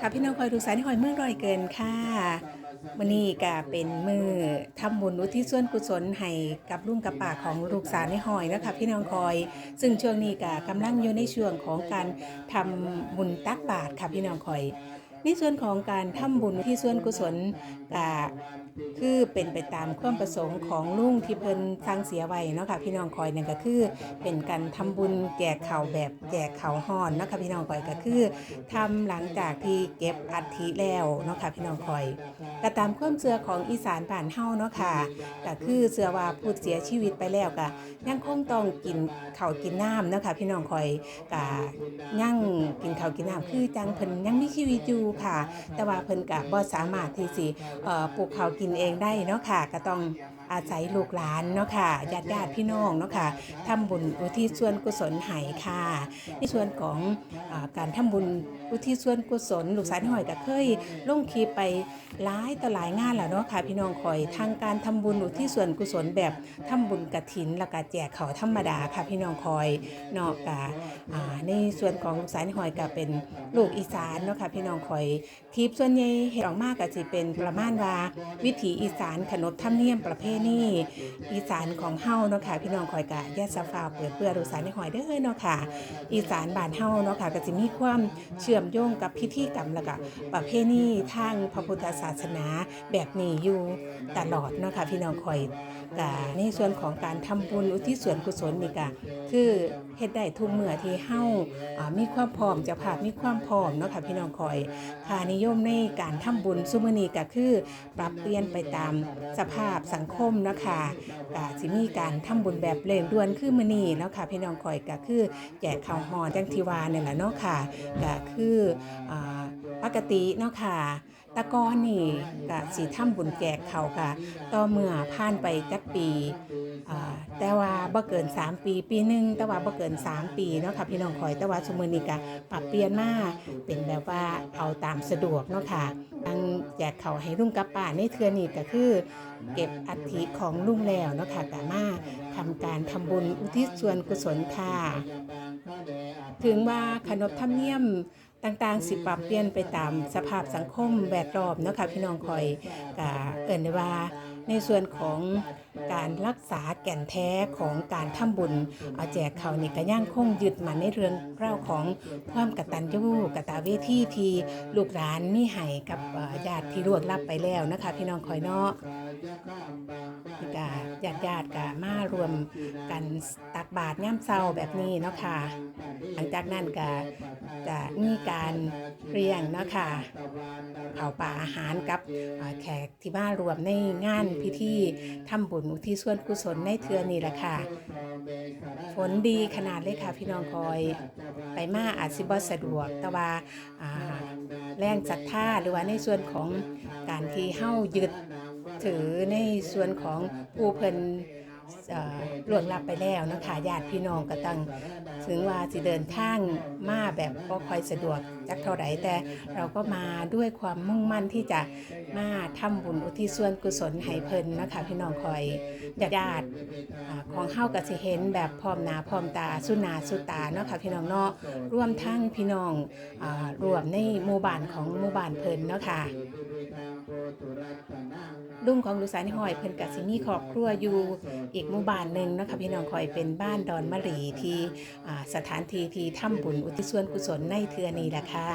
ค่ะพี่น้องคอยดูสายที่คอยเมื่อรอยเกินค่ะวันนี้ก็เป็นมือทำบุญอุทิศส่วนกุศลให้กับลุงกับป่าของลูกสาวในหอยนะคะพี่น้องคอย ซึ่งช่วงนี้ก็กำลังอยู่ในช่วงของการทำบุญตักบาตรค่ะพี่น้องคอย ในส่วนของการทำบุญที่ส่วนกุศลก็คือเป็นไปตามความประสงค์ของลุงที่เพิ่นสร้างเสียไว้เนาะค่ะพี่น้องคอยนั่นก็คือ เป็นการทำบุญแจกข่าวแบบแจกข่าวห่อนเนาะค่ะพี่น้องคอยก็คือทำหลังจากที่เก็บอัฐิแล้วเนาะค่ะพี่น้องคอยก็ตามความเชื่อของอีสานบ้านเฮาเนาะค่ะก็คือเชื่อว่าผู้เสียชีวิตไปแล้วก็ยังคงต้องกินข้าวกินน้ำเนาะค่ะพี่น้องคอยก็ยังกินข้าวกินน้ำคือจังเพิ่นยังมีชีวิตอยู่ค่ะ แต่ว่าเพิ่นก็บ่สามารถที่สิเอ่อปลูกข้าวกินเองได้เนาะค่ะ ก็ต้อง อาศัยลูกหลานเนาะค่ะญาติญาติพี่น้องเนาะค่ะทำบุญอุทิศส่วนกุศลให้ค่ะในส่วนของอการทำบุญอุทิศส่วนกุศลลูกสาวน้อยก็เคยลงคลิปไปหลายต่อหลายงานแล้วเนาะค่ะ พี่น้องคอยทางการทำบุญอุทิศส่วนกุศลแบบทำบุญกฐินแล้วก็แจกเขาธรรมดาค่ะ พี่น้องคอยเนาะกะอ่าในส่วนของลูกสาวน้อยก็เป็นลูกอีสานเนาะค่ะพี่น้องคอยคลิปส่วนใหญ่เห็นออกมากก็จะเป็นประมาณว่าวิถีอีสานขนบธรรมเนียมประเพนี่อีสานของเฮาเนาะค่ะพี่น้องคอยกะแยกสฟาวเปิดเพื่อดูสารในหอยเด้อเนาะค่ะ อีสานบ้านเฮาเนาะค่ะก็จะมีความเชื่อมโยงกับพิธีกรรมแล้วก็ประเพณีทางพระพุทธศาสนาแบบนี้อยู่ตลอดเนาะค่ะพี่น้องคอยกะในส่วนของการทำบุญอุทิศส่วนกุศลนี่ก็คือ เฮ็ดได้ทุกเมื่อที่เฮาอ่ามีความพร้อมจะภาพมีความพร้อมเนาะค่ะพี่น้องคอยค่านิยมในการทำบุญซุมอนีก็คือ ปรับเปลี่ยนไปตามสภาพสังคมเนาะคะก็สิมีการทำบุญแบบเร่งด่วนคือมื้อนี้เนาะค่ะพี่น้องคอยก็คือแจกข้าวห่อจังทีวาเนี่ยแหละเนาะค่ะก็คืออ่าปกติเนาะค่ะ ตะกอนนี่ก็สิทำบุญแจกเขาค่ะต่อเมื่อผ่านไปจักปีแต่ว่าบ่เกิน 3 ปีปีหนึ่งแต่ว่าบ่เกิน 3 ปีเนาะค่ะพี่น้องคอยแต่ว่าสมือนี้ก็ปรับเปลี่ยนมาเป็นแบบว่าเอาตามสะดวกเนาะค่ะทั้งแจกเขาให้ลุงกับป้าในเทือนี้ก็คือ เก็บอัฐิของลุงแล้วเนาะค่ะก็มาทำการทำบุญอุทิศส่วนกุศลค่ะถึงว่าขนบธรรมเนียม ต่างๆ สิปรับเปลี่ยนไปตามสภาพสังคมแวดล้อมเนาะค่ะพี่น้องคอยกะเอิ่นได้ว่าในส่วนของการรักษาแก่นแท้ของการทำบุญ เอาแจกเขานี่ก็ย่างคงยึดมันในเรื่องเล่าวของความกตัญญูกตเวทีที่ลูกหลานมีให้กับญาติที่รวดรับไปแล้วนะคะ พี่น้องคอยเนาะ ญาติญาติๆกามารวมกันตักบาตรย่ำเศร้าแบบนี้เนาะค่ะ หลังจากนั้นก็จะมีการเรียงเนาะค่ะเผาป่าอาหารกับแขกที่มารวมในงานพิธีทำบุญอุที่ส่วนกุศลในเทือนี่แหละค่ะ ฝนดีขนาดเลยค่ะพี่น้องคอย ไปมาอาจสิบ่สะดวกแต่ว่าแรงศรัทธาหรือว่าในส่วนของการที่เฮ้ายึด ถือในส่วนของผู้เพิ่นเอ่อล่วงลับไปแล้วนะคะญาติพี่น้องก็ตั้งถึงว่าสิเดินทางมาแบบก็ค่อยสะดวกจักเท่าไหร่แต่เราก็มาด้วยความมุ่งมั่นที่จะมาทำบุญอุทิศส่วนกุศลให้เพิ่นนะคะพี่น้องคอยญาติญาติของเฮาก็สิเห็นแบบพร้อมหน้าพร้อมตาสุนาสุตาเนาะค่ะพี่น้องเนาะร่วมทั้งพี่น้องอรวมในหมู่บ้านของหมู่บ้านเพิ่นเนาะค่ะ ลุงของลูกสาวนี่หอยเพิ่นกสิมีครอบครัวอยู่อีกหมู่บ้านหนึ่งนะคะพี่น้องคอยเป็นบ้านดอนมะรีที่สถานที่ที่ทำบุญอุทิศส่วนกุศลในเทือนี้ล่ะค่ะ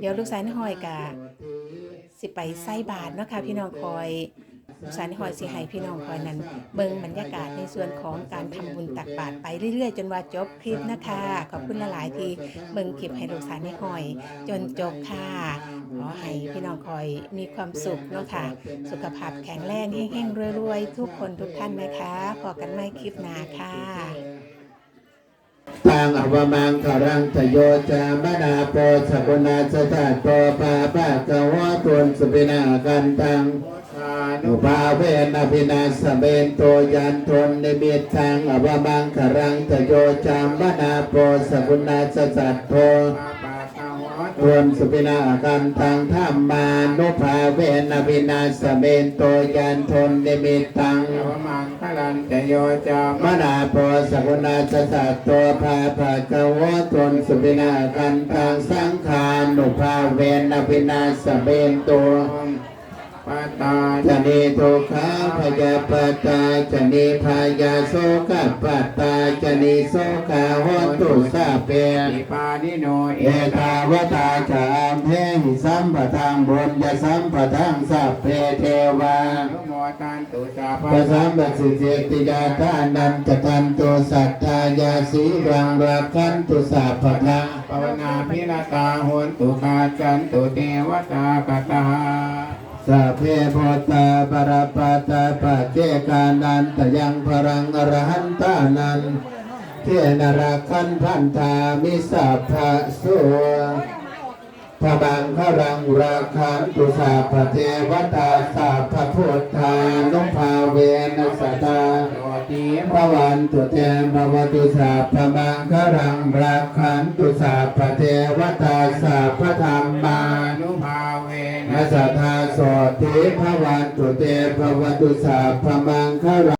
เดี๋ยวลูกสาวนี่หอยกะสิไปใส่บาทนะคะพี่น้องคอยลูกสานี่หอยสิให้พี่น้องคอยนั้น เบิ่งบรรยากาศในส่วนของการทำบุญตักบาตรไปเรื่อยๆ จนว่าจบคลิปนะคะ ขอบคุณหลายๆที่เบิ่งคลิปให้ลูกสาวนี่หอย จนจบค่ะ ขอให้พี่น้องคอยมีความสุขเนาะค่ะ สุขภาพแข็งแรงแห้งๆรวยๆ ทุกคนทุกท่านนะคะพอกันไม่คลิปหน้าค่ะทางอวมังคารังทโยจามนาโปสักุณาสถาโตปาปะกวะตุนสุปินากันตังอุปาเวนอภินาสเบนโตยันทนนิมิตทางอวมังคารังทโยจามนาโปสักุณาสสัตโต ทวนสุปินากันตังธรรมานุภาเวนวินาสเบนโตยันทนนิมิตตังมังคลันเจโยจามนาโพสกุณาจสัตตัวภาภาคะวะตนสุปินากันตังสังขานุภาเวนวินาสเบนตัว ปตาจะนิทุกขาพยาปตาจะนิพายาโสกปตาจะนิโสกาหตุสาเปอิปานิโนเอตาวตาจามเพหิสัมปทังบุญญาสัมปทังสัพเพเทวานุโมตันตุสาพระสัมปสิเจติยาทานันตตันตุสัทธายาสีรังรักขันตุสัพพทาภาวนาพิรตาโหนตุกาจันตุเทวตากตา สัพเพโพตาปรปาตาปะเจกานันตยังพรังอรหันตานันเทนรักขันพันธามิสัพพะโสพระบังครังราคันตุสัพเทวตาสัพพะพุทธานุภาเวนัสตาติพระวันตุเตมภวตุสัพพะมังครังราคันตุสัพพเทวตาสัพพะธรรมานุภาเว สัทธาโสติภวันตุเตภวตุสาพมังครัง